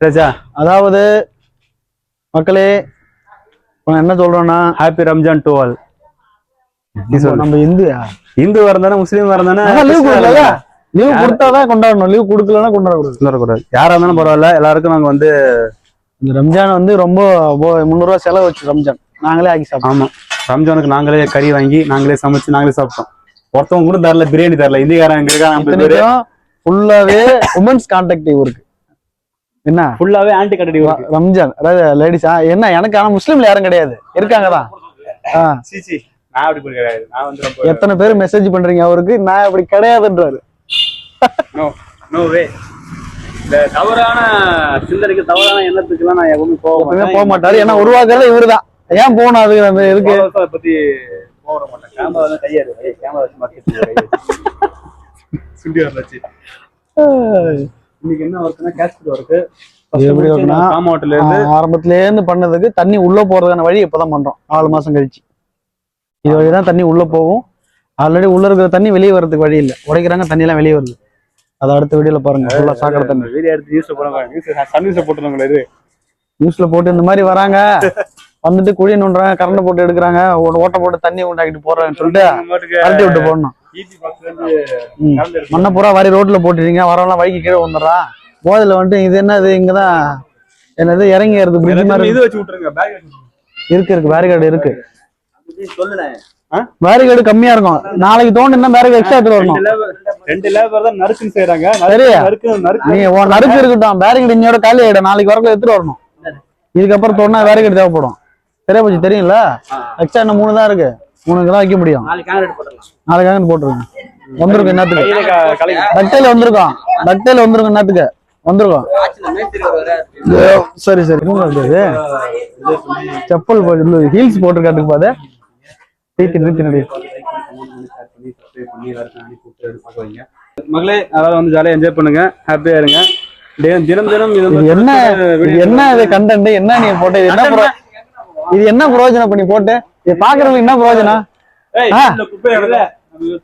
ராஜா. அதாவது மக்களே இப்ப என்ன சொல்றேன்னா ஹாப்பி ரம்ஜான் டு ஆல் நம்ம- இந்தியா இந்து வரந்தானே முஸ்லீம் வரந்தானே லீவ் கொடுக்கல லீவ் கொடுத்தாதான் கொண்டாடணும். லீவ் கொடுக்கலன்னா கொண்டாடக்கூடாது. வரக்கூடாது யாரா இருந்தாலும் பரவாயில்ல எல்லாருக்கும் நாங்க வந்து இந்த ரம்ஜான் வந்து ரொம்ப முந்நூறு ரூபா செலவு வச்சு ரம்ஜான். நாங்களே ஆக்கி சாப்பிட்டோம். ஆமா. ரம்ஜானுக்கு நாங்களே கறி வாங்கி நாங்களே சமைச்சு நாங்களே சாப்பிட்டோம். ஒருத்தவங்க கூட தரல பிரியாணி தரல இந்தியக்காரன் இங்க இத்தனைக்கும் ஃபுல்லாவே உமன்ஸ் கான்டாக்ட் இருக்கு என்ன? ஃபுல்லாவே ஆன்டி கட்டடி ரம்ஜான். அதாவது லேடிஸா என்ன? எனக்கு ஆனா முஸ்லீம்ல யாரும் கிடையாது. வந்து ரொம்ப எத்தனை பேர் மெசேஜ் பண்றீங்க அவருக்கு? நான் அப்படி கிடையாதுன்றாரு. தவறான சிந்தனைக்கு தவறான எண்ணத்துக்குலாம் நான் எப்பவுமே போக போக மாட்டாரு. ஏன்னா உருவாக்குறது இவருதான். ஏன் போகணும் அது அந்த இருக்கு அதை பத்தி போக மாட்டேன். கேமரா வந்து கையாரு கேமரா வச்சு மார்க்கெட் சுண்டி வரலாச்சு இன்னைக்கு என்ன ஒர்க்குனா கேஸ்ட் ஒர்க்கு. எப்படி இருந்து ஆரம்பத்துல இருந்து பண்ணதுக்கு தண்ணி உள்ள போறதுக்கான வழி இப்பதான் பண்றோம். நாலு மாசம் கழிச்சு. இது வழிதான் தண்ணி உள்ள போகும். ஆல்ரெடி உள்ள இருக்கிற தண்ணி வெளியே வர்றதுக்கு வழி இல்லை. உடைக்கிறாங்க தண்ணி எல்லாம் வெளியே வருது. அதை அடுத்த வீடியோல பாருங்க. ஃபுல்லா சாக்கடை தண்ணி. வீடியோ எடுத்து நியூஸ்ல போடுறாங்க. நியூஸ் போட்டுருவாங்களே இது. நியூஸ்ல போட்டு இந்த மாதிரி வராங்க. வந்துட்டு குழி நோண்டுறாங்க கரண்ட் போட்டு எடுக்கிறாங்க. ஓட்டை போட்டு தண்ணி உண்டாக்கிட்டு போறேன்னு சொல்லிட்டு கரண்டி விட்டு போடணும். மண்ணை பூரா வாரி ரோட்ல போட்டுறீங்க வரவெல்லாம் வைக்கு கீழே வந்துடுறான் போதில் வந்துட்டு இது என்னது இங்கதான் என்னது இறங்கி ஏறுது பிரிட்ஜ் மாதிரி இது வச்சு விட்டுருங்க இருக்கு இருக்கு பேரிகார்டு இருக்கு. சொல்லுனேன் பேரிகார்டு கம்மியா இருக்கும். நாளைக்கு தோணுன்னா பேரிகார்டு எக்ஸ்ட்ரா எடுத்து வரணும். ரெண்டு லேபர் தான் நறுக்குன்னு செய்யறாங்க நீ உன் நறுக்கு இருக்கட்டும் பேரிகார்டு இன்னையோட காலி ஆயிடும். நாளைக்கு வரக்குள்ள எடுத்துட்டு வரணும். இதுக்கப்புறம் தோணுனா பேரிகார்டு தேவைப்படும். சரியா போச்சு தெரியும்ல? எக்ஸ்ட்ரா இன்னும் மூணு தான் இருக்கு. மூணுக்கு தான் வைக்க முடியும். போட்டுடலாம் நாளைக்காக போட்டுருங்க. வந்திருக்கும் என்னத்துக்கு? டக்டைல வந்திருக்கோம். டக்டைல வந்திருக்கும் என்னத்துக்கு? வந்திருக்கோம். சரி சரி. இருந்தது செப்பல் போட்டு ஹீல்ஸ் போட்டிருக்காட்டுக்கு பாது தீத்தி நிறுத்தி நடி. மகளே அதாவது வந்து ஜாலியா என்ஜாய் பண்ணுங்க. ஹாப்பியா இருங்க தினம் தினம் என்ன என்ன இது கண்டென்ட் என்ன நீ போட்ட? இது என்ன இது என்ன பிரயோஜனம் பண்ணி போட்டு? இது பாக்குறவங்களுக்கு என்ன பிரயோஜனம்?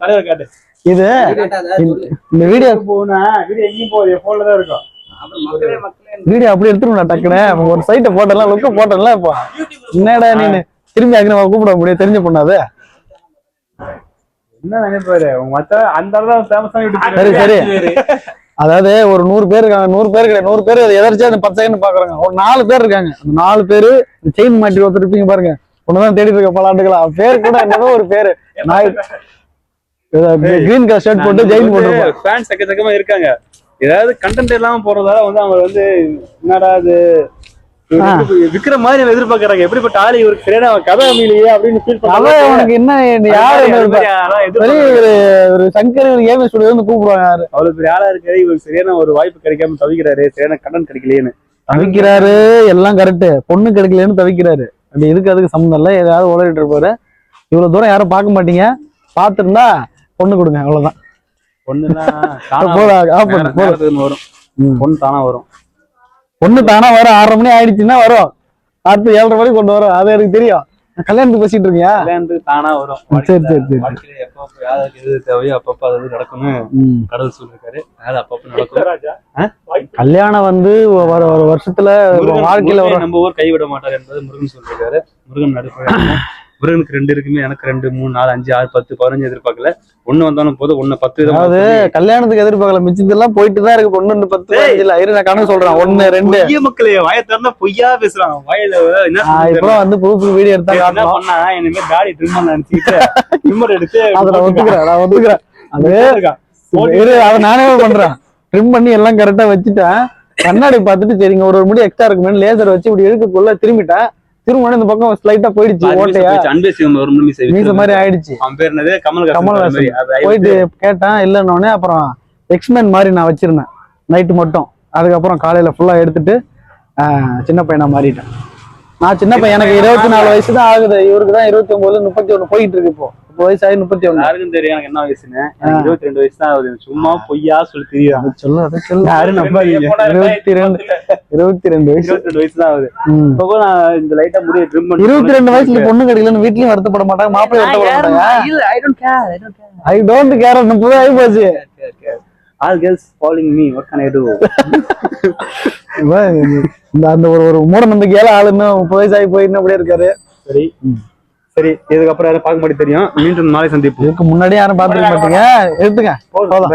தலைவர் காட்டு. இது இந்த- வீடியோ போனா வீடியோ எங்கேயும் போகுது என் போன்ல தான் இருக்கும். அப்புறம் மக்களே மக்களே. வீடியோ அப்படி எடுத்துருந்தா டக்குனு ஒரு சைட்டை போட்டலாம் லுக்க போட்டல இப்போ. என்னடா நீ திரும்பி அங்கே கூப்பிட முடியும் தெரிஞ்ச பொண்ணாது என்ன நினைப்பாரு உங்க மத்த அந்த சரி, சரி. அதாவது ஒரு நூறு பேர் இருக்காங்க நூறு பேர் கிடையாது நூறு பேர் எதர்ச்சியா அந்த பத்து செகண்ட் பாக்குறாங்க. ஒரு நாலு பேர் இருக்காங்க. அந்த நாலு பேரு செயின் மாட்டி ஒருத்தர் இருப்பீங்க பாருங்க. ஒண்ணுதான் தேடிட்டு இருக்க பல ஆண்டுகளா? பேர் கூட என்னதோ ஒரு பேரு. நான் கிரீன் கலர் ஷர்ட் போட்டு ஜெயின் போட்டிருப்போம் ஃபேன்ஸ் எக்கச்சக்கமா இருக்காங்க. ஏதாவது கண்டென்ட் இல்லாம போறதால வந்து அவங்க வந்து என்னடா. எப்படி விக்கிற மாதிரி எதிர்பார்க்கறாங்க. எப்படிப்பட்ட ஆளு? இவருக்கு சரியான கதை அமையலையே அப்படின்னு ஃபீல் அவன் உனக்கு என்ன? யாரு? சரி ஒரு ஒரு சங்கர் ஏமே ஸ்டுடியோ வந்து கூப்பிடுவாங்க யாரு? அவ்வளவு பெரிய ஆளா இருக்காரு. இவருக்கு சரியான ஒரு வாய்ப்பு கிடைக்காம தவிக்கிறாரு. சரியான கடன் கிடைக்கலையேன்னு. தவிக்கிறாரு. எல்லாம் கரெக்ட் பொண்ணு கிடைக்கலன்னு தவிக்கிறாரு. அப்படி இதுக்கு அதுக்கு சம்மந்தம் இல்லை. ஏதாவது உளறிட்டு இருப்பாரு. இவ்வளவு தூரம் யாரும் பார்க்க மாட்டீங்க. பார்த்துருந்தா பொண்ணு கொடுங்க அவ்வளவுதான். பொண்ணுன்னா தானா போதா ஆஃப் பண்ணு வரும். பொண்ணு தானா வரும். பொண்ணு தானா வரும். ஆறரை மணி ஆயிடுச்சுன்னா வரும். அடுத்து ஏழரை மணிக்கு கொண்டு வரும். அது எனக்கு தெரியும். கல்யாணத்துக்கு பேசிட்டு இருக்கியா? கல்யாணத்துக்கு தானா வரும். சரி சரி சரி. வாழ்க்கையில எப்பப்ப யாருக்கு எது தேவையோ அப்பப்ப அது வந்து நடக்கும்னு. கடவுள் சொல்லிருக்காரு. அதனால அப்பப்ப நடக்கும். கல்யாணம் வந்து ஒரு ஒரு வருஷத்துல வாழ்க்கையில நம்ம ஊர் கைவிட மாட்டார் என்பது முருகன் சொல்லியிருக்காரு முருகன் நடுப்பழ முருகனுக்கு ரெண்டு இருக்குமே எனக்கு ரெண்டு மூணு நாலு அஞ்சு ஆறு பத்து பதினஞ்சு எதிர்பார்க்கல. ஒண்ணு வந்தாலும் போதும் ஒண்ணு பத்து அதாவது கல்யாணத்துக்கு எதிர்பார்க்கல மிச்சத்தெல்லாம் போயிட்டு தான் இருக்கு. ஒண்ணு ரெண்டு பத்து இல்ல இரு நான் கணக்கு சொல்றேன். ஒண்ணு ரெண்டு. பொய்ய மக்களே வாய திறந்தா பொய்யா பேசுறான். வாயில இப்பெல்லாம் வந்து ப்ரூஃப் வீடியோ எடுத்தா என்ன பண்ணா? இனிமே தாடி ட்ரிம் பண்ண நினைச்சுக்கிட்டு ட்ரிம்மர் எடுத்து அதை நான் ஒத்துக்கிறேன் நான் ஒத்துக்கிறேன். அது அதை நானே பண்றேன். ட்ரிம் பண்ணி எல்லாம் கரெக்டா வச்சுட்டேன். கண்ணாடி பார்த்துட்டு சரிங்க ஒரு ஒரு முடி எக்ஸ்ட்ரா இருக்குமே லேசர் வச்சு இப்படி இழுக்கக்குள்ள திரும்பிட்டேன். திரும்ப இந்த பக்கம் ஸ்லைட்டா போயிடுச்சு ஓட்டையா? மீச. மாதிரி ஆயிடுச்சு. அவன் பேர் என்னது? கமல் கமல் கமல் மாதிரி. அது போயிட்டு கேட்டேன் இல்லைன்னொடனே அப்புறம் எக்ஸ்மேன் மாதிரி நான் வச்சிருந்தேன். நைட்டு மட்டும். அதுக்கப்புறம் காலையில ஃபுல்லா எடுத்துட்டு சின்ன பையனா மாறிட்டேன். நான் சின்ன பையன். எனக்கு இருபத்தி நாலு வயசு தான் ஆகுது. இவருக்கு தான் இருபத்தி ஒன்பதுல முப்பத்தி ஒண்ணு போயிட்டு இருக்கு இப்போ. வயசாகி முப்பத்தி ஒண்ணு யாருக்கும் தெரியும் எனக்கு என்ன வயசுன்னு. எனக்கு இருபத்தி ரெண்டு வயசு தான் ஆகுது. சும்மா பொய்யா சொல்லி தெரியும் சொல்லு அது சொல்லு யாரும் நம்பாதீங்க. இருபத்தி ரெண்டு இருபத்தி ரெண்டு வயசு இருபத்தி ரெண்டு. வயசு. தான் ஆகுது. இப்போ நான் இந்த லைட்டா முடிய ட்ரிம் பண்ணி இருபத்தி ரெண்டு வயசுல பொண்ணு கிடைக்கலன்னு வீட்லயும் வருத்தப்பட மாட்டாங்க மாப்பிள்ளை வருத்தப்பட மாட்டாங்க. இல்ல I don't care I don't care I don't care முப்பது ஆகி போச்சு. All girls following me what can I do இந்த அந்த ஒரு ஒரு மூட நம்பிக்கையால ஆளு இன்னும் முப்பது வயசாகி போய் இன்னும் அப்படியே இருக்காரு. சரி. சரி இதுக்கப்புறம் யாரும் பார்க்க மாட்டேன் தெரியும். மீண்டும் நாளை சந்திப்போம். இதுக்கு முன்னாடியே யாரும் பார்த்துக்க மாட்டீங்க. எடுத்துங்க போதும்.